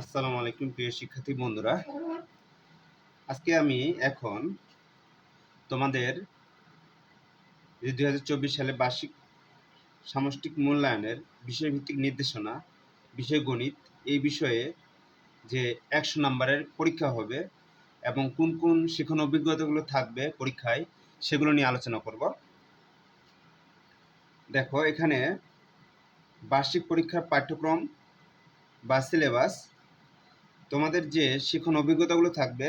আসসালামু আলাইকুম, প্রিয় শিক্ষার্থী বন্ধুরা। আজকে আমি এখন তোমাদের যে দুই হাজার চব্বিশ সালে বার্ষিক সামষ্টিক মূল্যায়নের বিষয়ভিত্তিক নির্দেশনা, বিষয় গণিত, এই বিষয়ে যে একশো নম্বরের পরীক্ষা হবে এবং কোন কোন শিখন অভিজ্ঞতাগুলো থাকবে পরীক্ষায়, সেগুলো নিয়ে আলোচনা করব। দেখো, এখানে বার্ষিক পরীক্ষার পাঠ্যক্রম বা সিলেবাস তোমাদের যে শিখন অভিজ্ঞতাগুলো থাকবে,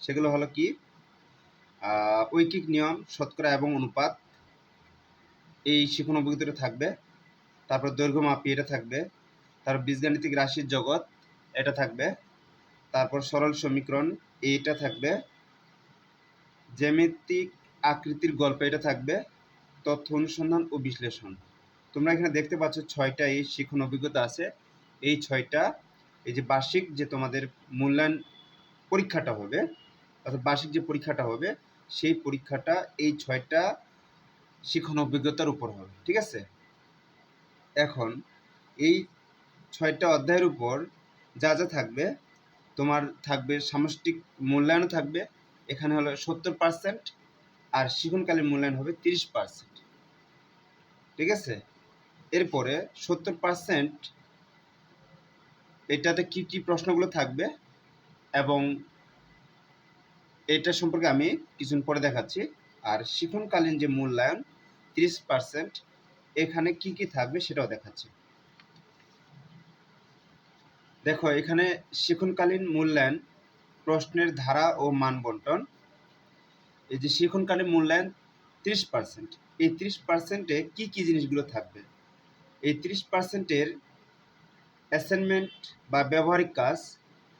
সেগুলো হলো কি? ঐকিক নিয়ম, শতকরা এবং অনুপাত। এই শিখন অভিজ্ঞতাটা থাকবে। তারপর দৈর্ঘ্য মাপি, এটা থাকবে। তারপর বীজগাণিতিক রাশির জগৎ, এটা থাকবে। তারপর সরল সমীকরণ এইটা থাকবে। জ্যামিতিক আকৃতির গল্প, এটা থাকবে। তথ্য অনুসন্ধান ও বিশ্লেষণ। তোমরা এখানে দেখতে পাচ্ছ ছয়টা এই শিখন অভিজ্ঞতা আছে। এই ছয়টা এই যে বার্ষিক যে তোমাদের মূল্যায়ন পরীক্ষাটা হবে, অর্থাৎ বার্ষিক যে পরীক্ষাটা হবে, সেই পরীক্ষাটা এই ছয়টা শিখন অভিজ্ঞতার উপর হবে, ঠিক আছে? এখন এই ছয়টা অধ্যায়ের উপর যা যা থাকবে, তোমার থাকবে সামষ্টিক মূল্যায়নও থাকবে, এখানে হলো সত্তর পার্সেন্ট আর শিখনকালীন মূল্যায়ন হবে তিরিশ পার্সেন্ট ঠিক আছে? এরপরে সত্তর পার্সেন্ট এটাতে কি কি প্রশ্নগুলো থাকবে? এবং এটা সম্পর্কে আমি কিছুক্ষণ পরে দেখাচ্ছি। আর শিখনকালীন যে মূল্যায়ন, তিরিশ পার্সেন্ট এখানে কি কি থাকবে সেটাও দেখাচ্ছি। দেখো, এখানে শিখনকালীন মূল্যায়ন, প্রশ্নের ধারা ও মান বন্টন। এই যে শিখনকালীন মূল্যায়ন, তিরিশ পার্সেন্ট এই তিরিশ পার্সেন্টে কি কি জিনিসগুলো থাকবে? এই তিরিশ পার্সেন্টের অ্যাসাইনমেন্ট বা ব্যবহারিক কাজ,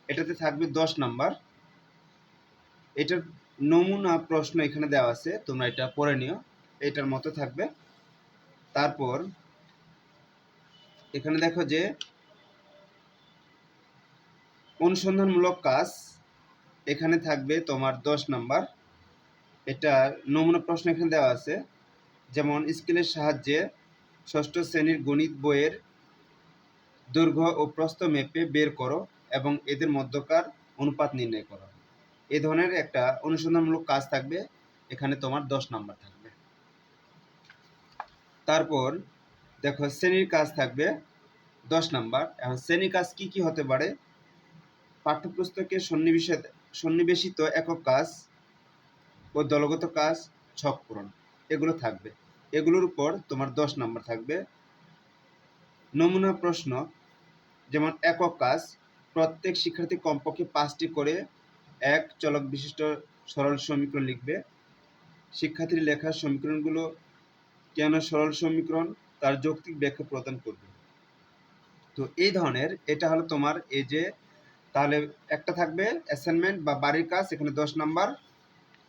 এটাতে থাকবে দশ নাম্বার। এটার নমুনা প্রশ্ন এখানে দেওয়া আছে, তোমরা এটা পড়ে নিও। এটার মতো থাকবে। তারপর এখানে দেখো যে অনুসন্ধানমূলক কাজ, এখানে থাকবে তোমার দশ নাম্বার। এটার নমুনা প্রশ্ন এখানে দেওয়া আছে, যেমন স্কেলের সাহায্যে ষষ্ঠ শ্রেণির গণিত বইয়ের দৈর্ঘ্য ও প্রস্থ মেপে বের করো এবং এদের মধ্যকার অনুপাত নির্ণয় করো। এই ধরনের একটা অনুসন্ধানমূলক কাজ থাকবে। এখানে তোমার দশ নাম্বার থাকবে। তারপর দেখো শ্রেণির কাজ থাকবে দশ নাম্বার। এখন শ্রেণির কাজ কি কি হতে পারে? পাঠ্যপুস্তকে সন্নিবেশিত সন্নিবেশিত একক কাজ ও দলগত কাজ ছক পূরণ, এগুলো থাকবে। এগুলোর উপর তোমার দশ নাম্বার থাকবে। নমুনা প্রশ্ন যেমন একক কাজ, প্রত্যেক শিক্ষার্থী কমপক্ষে পাঁচটি করে এক চলক বিশিষ্ট সরল সমীকরণ লিখবে। শিক্ষার্থীর লেখা সমীকরণগুলো কেন সরল সমীকরণ? তার যৌক্তিক ব্যাখ্যা প্রদান করবে। তো এই ধরনের এটা হলো তোমার এই যে, তাহলে একটা থাকবে অ্যাসাইনমেন্ট বা বাড়ির কাজ, এখানে দশ নাম্বার।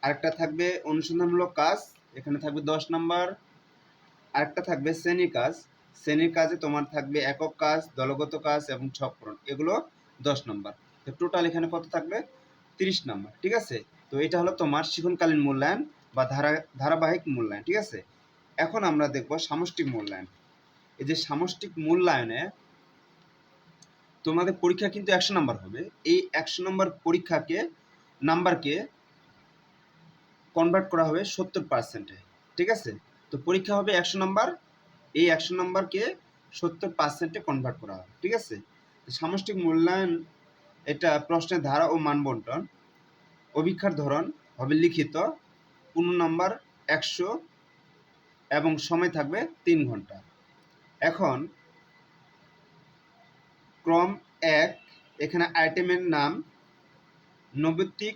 আরেকটা থাকবে অনুসন্ধানমূলক কাজ, এখানে থাকবে দশ নাম্বার। আরেকটা থাকবে শ্রেণি কাজ। শ্রেণির কাজে তোমার থাকবে একক কাজ, দলগত কাজ এবং ছকপূরণ এগুলো দশ নম্বর। তো টোটাল এখানে কত থাকবে? তিরিশ নম্বর, ঠিক আছে? তো এটা হলো তোমার শিখনকালীন মূল্যায়ন বা ধারা, ধারাবাহিক মূল্যায়ন, ঠিক আছে? এখন আমরা দেখব সামষ্টিক মূল্যায়ন। এই যে সামষ্টিক মূল্যায়নে তোমাদের পরীক্ষা কিন্তু একশো নম্বর হবে। এই একশো নম্বর পরীক্ষাকে, নাম্বারকে কনভার্ট করা হবে সত্তর পার্সেন্টে ঠিক আছে? তো পরীক্ষা হবে একশো নাম্বার এই একশো নম্বরকে সত্তর পার্সেন্টে কনভার্ট করা হবে ঠিক আছে? সামষ্টিক মূল্যায়ন এটা প্রশ্নের ধারা ও মানবন্টন, অভিক্ষার ধরন হবে লিখিত, পূর্ণ নাম্বার একশো এবং সময় থাকবে তিন ঘণ্টা। এখন ক্রম এক, এখানে আইটেমের নাম নৈবিত্তিক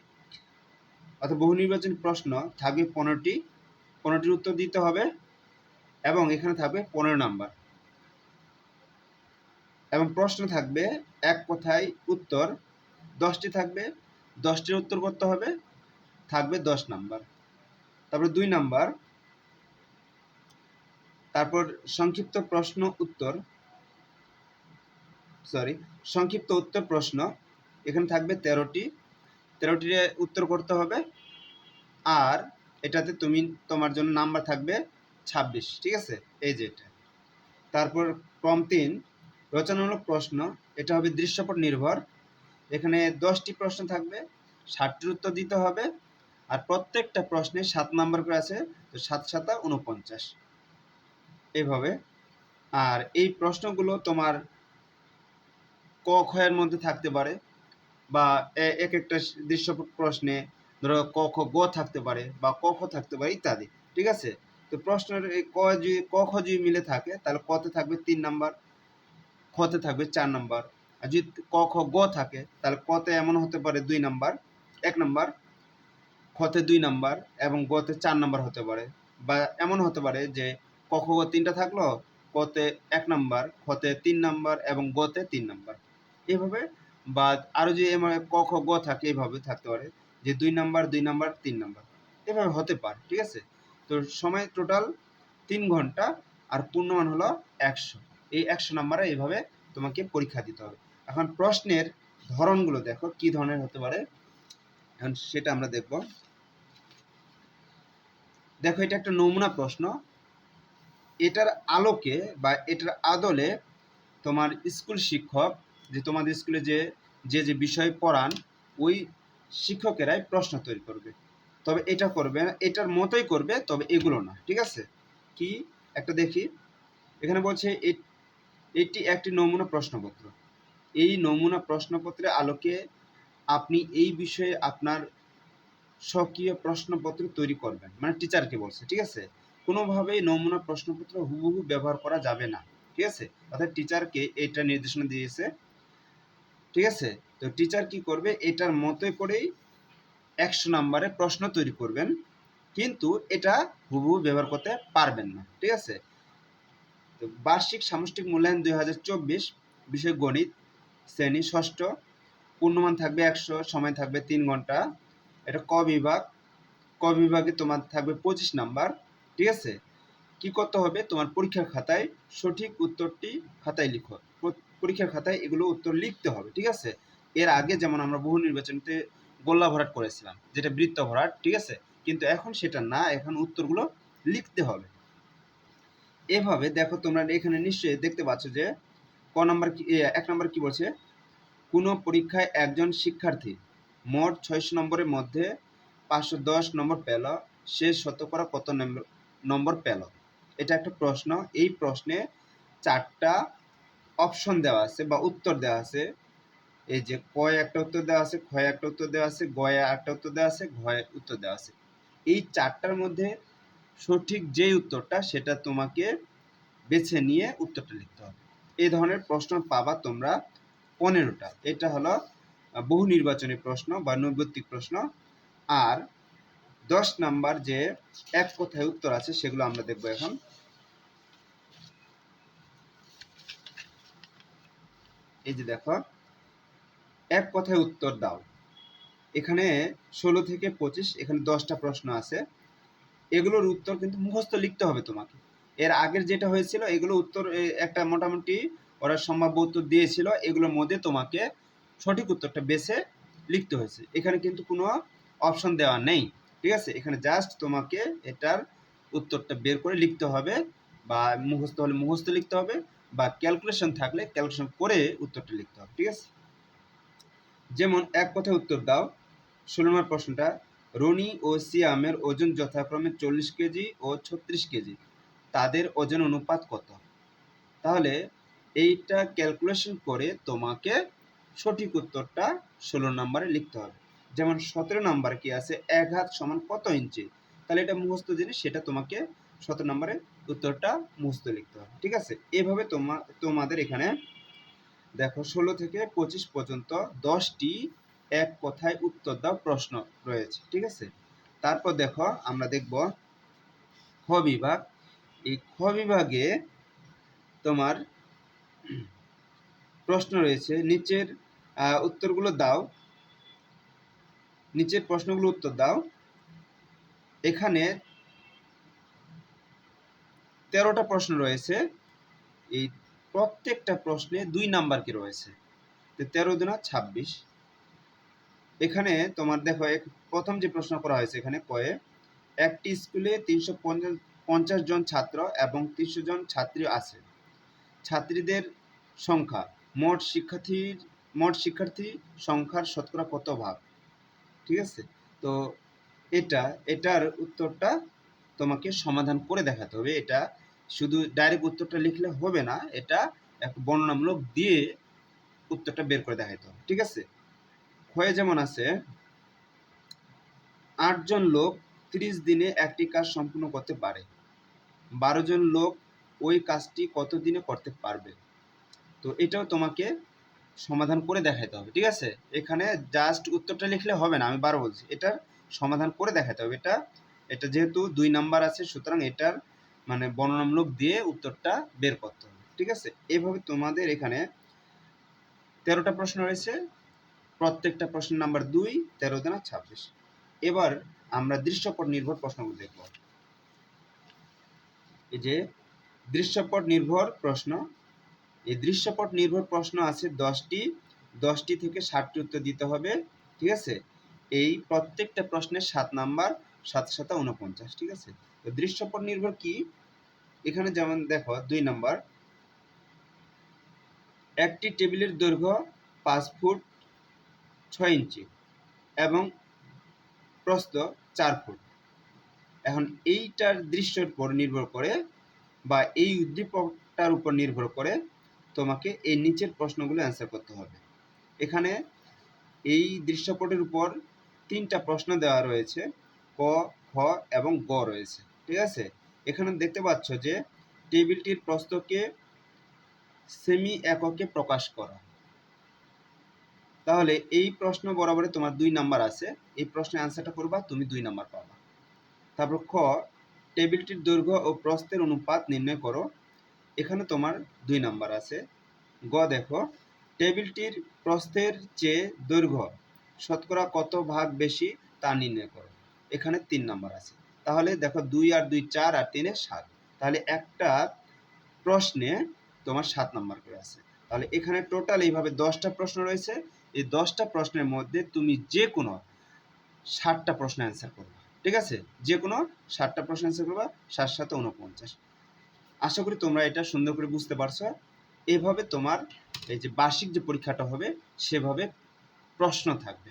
অর্থাৎ বহু নির্বাচনী প্রশ্ন থাকবে পনেরোটি, পনেরোটির উত্তর দিতে হবে। এবং এখানে থাকবে পনেরো নাম্বার। এবং প্রশ্ন থাকবে এক কথায় উত্তর, দশটি থাকবে, দশটির উত্তর করতে হবে, থাকবে দশ নাম্বার। তারপর দুই নাম্বার। তারপর সংক্ষিপ্ত প্রশ্ন উত্তর। সরি সংক্ষিপ্ত উত্তর প্রশ্ন। এখানে থাকবে তেরোটি। তেরোটির উত্তর করতে হবে। আর এটাতে তুমি, তোমার জন্য নাম্বার থাকবে ছাব্বিশ, ঠিক আছে? এই যে এটা। তারপর ক্রম তিন, রচনামূলক প্রশ্ন, এটা হবে দৃশ্যপট নির্ভর। এখানে দশটি প্রশ্ন থাকবে, ষাটটির উত্তর দিতে হবে, আর প্রত্যেকটা প্রশ্নে সাত নাম্বার করে আছে, তো সাত সাতা উনপঞ্চাশ এইভাবে। আর এই প্রশ্নগুলো তোমার ক খয়ের মধ্যে থাকতে পারে, বা এক একটা দৃশ্য প্রশ্নে ধরো ক খ গ থাকতে পারে, বা ক খ থাকতে পারে ইত্যাদি, ঠিক আছে? তো প্রশ্নের এই ক যদি ক খ যদি মিলে থাকে, তাহলে কতে থাকবে তিন নাম্বার, খতে থাকবে চার নাম্বার, আর যদি ক খ গ থাকে, তাহলে কতে এমন হতে পারে দুই নাম্বার, এক নাম্বার, খতে দুই নাম্বার এবং গতে চার নাম্বার হতে পারে, বা এমন হতে পারে যে ক খ গ তিনটা থাকল, কতে এক নাম্বার, খতে তিন নাম্বার এবং গতে তিন নাম্বার এভাবে বা আরও যদি এমন ক খ গ থাকে, এইভাবে থাকতে পারে, যে দুই নাম্বার দুই নাম্বার, তিন নাম্বার, এভাবে হতে পারে, ঠিক আছে? তো সময় টোটাল তিন ঘণ্টা আর পূর্ণমান হলো একশো। এই একশো নাম্বারে এইভাবে তোমাকে পরীক্ষা দিতে হবে। এখন প্রশ্নের ধরনগুলো দেখো, কি ধরনের হতে পারে? এখন সেটা আমরা দেখব। দেখো, এটা একটা নমুনা প্রশ্ন। এটার আলোকে বা এটার আদলে তোমার স্কুল শিক্ষক যে তোমাদের স্কুলে যে যে যে বিষয় পড়ান, ওই শিক্ষকেরাই প্রশ্ন তৈরি করবে। তবে এটা করবে, এটার মতোই করবে, তবে এগুলো না, ঠিক আছে? কি? একটা দেখি। এখানে বলছে এটি একটি নমুনা প্রশ্নপত্র। এই নমুনা প্রশ্নপত্রের আলোকে আপনি এই বিষয়ে আপনার স্বকীয় প্রশ্নপত্র তৈরি করবেন। মানে টিচারকে বলছে, ঠিক আছে? কোনোভাবেই নমুনা প্রশ্নপত্র হুবহু ব্যবহার করা যাবে না, ঠিক আছে? অর্থাৎ টিচারকে এটা নির্দেশনা দিয়েছে, ঠিক আছে? তো টিচার কি করবে? এটার মতোই করেই একশো নাম্বারে প্রশ্ন তৈরি করবেন, কিন্তু এটা হুবহু ব্যবহার করতে পারবেন না, ঠিক আছে? তো বার্ষিক সামষ্টিক মূল্যায়ন দুই হাজার চব্বিশ, বিষয় গণিত, শ্রেণি ষষ্ঠ, পূর্ণমান থাকবে একশো, সময় থাকবে তিন ঘণ্টা, এটা ক বিভাগ, ক বিভাগে তোমার থাকবে পঁচিশ নাম্বার, ঠিক আছে? কি করতে হবে? তোমার পরীক্ষার খাতায় সঠিক উত্তরটি খাতায় লিখো, পরীক্ষার খাতায় এগুলো উত্তর লিখতে হবে, ঠিক আছে? এর আগে যেমন আমরা বহু নির্বাচনতে গোল্লা ভরাট করেছিলাম, যেটা বৃত্ত ভরাট, ঠিক আছে? কিন্তু এখন সেটা না, এখন উত্তরগুলো লিখতে হবে। এভাবে দেখো তোমরা এখানে নিশ্চয়ই দেখতে পাচ্ছ যে ক নম্বর এক নম্বর কি বলছে? কোনো পরীক্ষায় একজন শিক্ষার্থী মোট ছয়শো নম্বরের মধ্যে পাঁচশো দশ নম্বর পেল, সে শতকরা কত নম্বর নম্বর পেল? এটা একটা প্রশ্ন। এই প্রশ্নে চারটা অপশন দেওয়া আছে বা উত্তর দেওয়া আছে। এই যে কয় একটা উত্তর দেওয়া আছে ক্ষয় একটা উত্তর দেওয়া আছে গয়ে একটা উত্তর দেওয়া আছে ঘয়ে উত্তর দেওয়া আছে। এই চারটার মধ্যে সঠিক যেই উত্তরটা সেটা তোমাকে বেছে নিয়ে উত্তরটা লিখতে হবে। এই ধরনের প্রশ্ন পাবা তোমরা পনেরোটা। এটা হলো বহু নির্বাচনী প্রশ্ন বা নৈবত্তিক প্রশ্ন। আর দশ নাম্বার যে এক কথায় উত্তর আছে সেগুলো আমরা দেখব এখন। এই যে দেখো এক কথায় উত্তর দাও। এখানে ষোলো থেকে পঁচিশ, এখানে দশটা প্রশ্ন আছে। এগুলোর উত্তর কিন্তু মুখস্থ লিখতে হবে তোমাকে। এর আগের যেটা হয়েছিল, এগুলো উত্তর একটা মোটামুটি ওরা সম্ভাব্য উত্তর দিয়েছিল, এগুলোর মধ্যে তোমাকে সঠিক উত্তরটা বেছে লিখতে হয়েছে। এখানে কিন্তু কোনো অপশন দেওয়া নেই, ঠিক আছে? এখানে জাস্ট তোমাকে এটার উত্তরটা বের করে লিখতে হবে বা মুখস্থ হলে মুখস্থ লিখতে হবে বা ক্যালকুলেশন থাকলে ক্যালকুলেশন করে উত্তরটা লিখতে হবে, ঠিক আছে? যেমন, এক কথায় উত্তর দাও। ষোলো নম্বর প্রশ্নটা, রনি ও সিয়ামের ওজন যথাক্রমে চল্লিশ কেজি ও ছত্রিশ কেজি। তাদের ওজন অনুপাত কত? তাহলে এইটা ক্যালকুলেশন করে তোমাকে সঠিক উত্তরটা ষোলো নম্বরে লিখতে হবে। যেমন, সতেরো নাম্বার কি আছে? এক হাত সমান কত ইঞ্চি? তাহলে এটা মুখস্থ জিনিস, সেটা তোমাকে সতেরো নম্বরে উত্তরটা মুখস্থ লিখতে হবে। ঠিক আছে? এভাবে তোমার তোমাদের এখানে দেখো, ষোলো থেকে পঁচিশ পর্যন্ত দশটি এক কথায় উত্তর দাও প্রশ্ন রয়েছে, ঠিক আছে? তারপর দেখো, আমরা দেখব খ বিভাগ। এই খ বিভাগে তোমার প্রশ্ন রয়েছে, নিচের উত্তরগুলো দাও। নিচের প্রশ্নগুলো উত্তর দাও। এখানে তেরোটা প্রশ্ন রয়েছে। এই প্রত্যেকটা প্রশ্নে দুই নাম্বার কি রয়েছে? তেরো দুনা ছাব্বিশ। এখানে তোমার দেখো, এক- প্রথম যে প্রশ্ন করা হয়েছে এখানে কয়ে, একটি স্কুলে তিনশো পঞ্চাশ জন ছাত্র এবং তিনশো জন ছাত্রী আছে। ছাত্রীদের সংখ্যা, মোট শিক্ষার্থীর, মোট শিক্ষার্থী সংখ্যার শতকরা কত ভাগ? ঠিক আছে? তো এটা, এটার উত্তরটা তোমাকে সমাধান করে দেখাতে হবে। এটা শুধু ডাইরেক্ট উত্তরটা লিখলে হবে না, এটা এক বর্ণনামূলক দিয়ে উত্তরটা বের করে দেখাইতে হবে, ঠিক আছে? হয়ে যেমন আছে আটজন লোক ত্রিশ দিনে একটি কাজ সম্পূর্ণ করতে পারে, বারো জন লোক ওই কাজটি কত দিনে করতে পারবে? তো এটাও তোমাকে সমাধান করে দেখাইতে হবে, ঠিক আছে? এখানে জাস্ট উত্তরটা লিখলে হবে না, আমি বারো বলছি, এটার সমাধান করে দেখাতে হবে, এটা এটা যেহেতু দুই নাম্বার আছে, সুতরাং এটার মানে বর্ণনামূলক দিয়ে উত্তরটা বের করতে হবে, ঠিক আছে? এইভাবে তোমাদের এখানে তেরোটা প্রশ্ন রয়েছে, প্রত্যেকটা প্রশ্নের নাম্বার দুই, তেরো দিনা ছাব্বিশ। এবার আমরা দৃশ্যপট নির্ভর প্রশ্নগুলো দেখব। এই যে দৃশ্যপট নির্ভর প্রশ্ন, এই দৃশ্যপট নির্ভর প্রশ্ন আছে দশটি দশটি থেকে ষাটটি উত্তর দিতে হবে, ঠিক আছে? এই প্রত্যেকটা প্রশ্নের সাত নাম্বার সাত সাতা উনপঞ্চাশ ঠিক আছে? দৃশ্যপট নির্ভর কি? এখানে যেমন দেখো, দুই নাম্বার। একটি টেবিলের দৈর্ঘ্য পাঁচ ফুট ছয় ইঞ্চি এবং প্রস্থ চার ফুট। এখন এইটার দৃশ্যের উপর নির্ভর করে বা এই উদ্দীপকটার উপর নির্ভর করে তোমাকে এই নিচের প্রশ্নগুলো অ্যান্সার করতে হবে। এখানে এই দৃশ্যপটের উপর তিনটা প্রশ্ন দেওয়া রয়েছে, ক, খ এবং গ রয়েছে। ঠিক আছে? এখানে দেখতে পাচ্ছ যে টেবিলটির প্রস্থকে সেমি এককে প্রকাশ করা। তাহলে এই প্রশ্ন বরাবরে তোমার দুই নাম্বার আছে। এই প্রশ্নের অ্যান্সারটা করবা, তুমি দুই নাম্বার পাবা। তারপর খ, টেবিলটির দৈর্ঘ্য ও প্রস্থের অনুপাত নির্ণয় করো। এখানে তোমার দুই নাম্বার আছে। গ, দেখো, টেবিলটির প্রস্থের চেয়ে দৈর্ঘ্য শতকরা কত ভাগ বেশি তা নির্ণয় করো। এখানে তিন নাম্বার আছে। তাহলে দেখো দুই আর দুই চার আর তিনে সাত। তাহলে একটা প্রশ্নে তোমার সাত নম্বর করে আছে। তাহলে এখানে টোটাল এইভাবে দশটা প্রশ্ন রয়েছে। এই দশটা প্রশ্নের মধ্যে তুমি যে কোনো ষাটটা প্রশ্ন অ্যান্সার করবে। ঠিক আছে? যে কোনো ষাটটা প্রশ্ন অ্যান্সার করবা, সাত সাথে উনপঞ্চাশ আশা করি তোমরা এটা সুন্দর করে বুঝতে পারছ। এভাবে তোমার এই যে বার্ষিক যে পরীক্ষাটা হবে, সেভাবে প্রশ্ন থাকবে।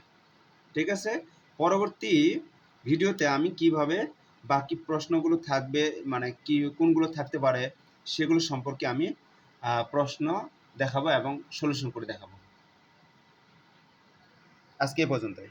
ঠিক আছে? পরবর্তী ভিডিওতে আমি কীভাবে বাকি প্রশ্নগুলো থাকবে মানে কি, কোনগুলো থাকতে পারে সেগুলো সম্পর্কে আমি প্রশ্ন দেখাবো এবং সলিউশন করে দেখাবো। আজকে এ পর্যন্তই।